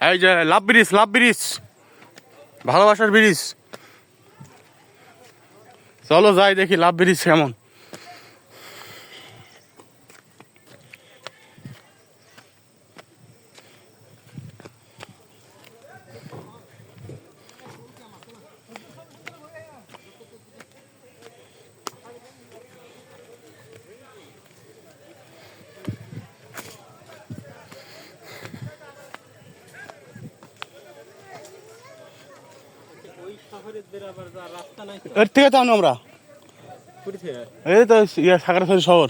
এই যে love bridge love bridge. ভালোবাসার ব্রিজ। চলো যাই দেখি লাভ ব্রিজ কেমন। এর থেকে যাব আমরা। এই তো ইয়ে সাগরফেরি শহর।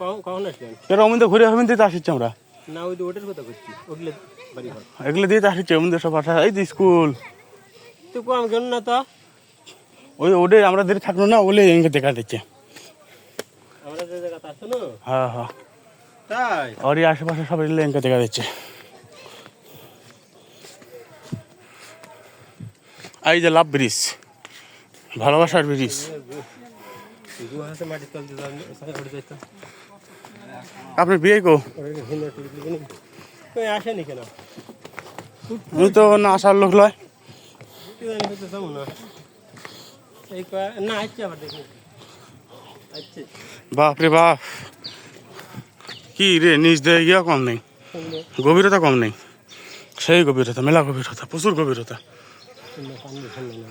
কখন আসলেন এর অমিন ঘুরে অমিন দিতে আসিচ্ছি আমরা। না ওই ওটার কথা করছি ওগুলো বাড়ি ঘর এগুলো দিতে আসিচ্ছি অমিন সব আসা এই তো স্কুল। তুই কম কেন না তো ওই ওডে আমরা দেরি থাকল না ওলে এঙ্গে দেখা দিচ্ছে। আমরা যে জায়গাতে আসছো না? হ্যাঁ হ্যাঁ। তাই? আর আশেপাশে সব এগুলো এঙ্গে দেখা দিচ্ছে। এই যে লাভ ব্রিজ, ভালোবাসার ব্রিজ। আপনি বিয়ে কো? আসেনি কেন তো না আসার লোক লয়? বাপ রে বাপ। কি রে, নিজ দিয়ে গিয়া কম নেই? গভীরতা কম নেই? সেই গভীরতা, মেলা গভীরতা, প্রচুর গভীরতা। 这么放你还能拿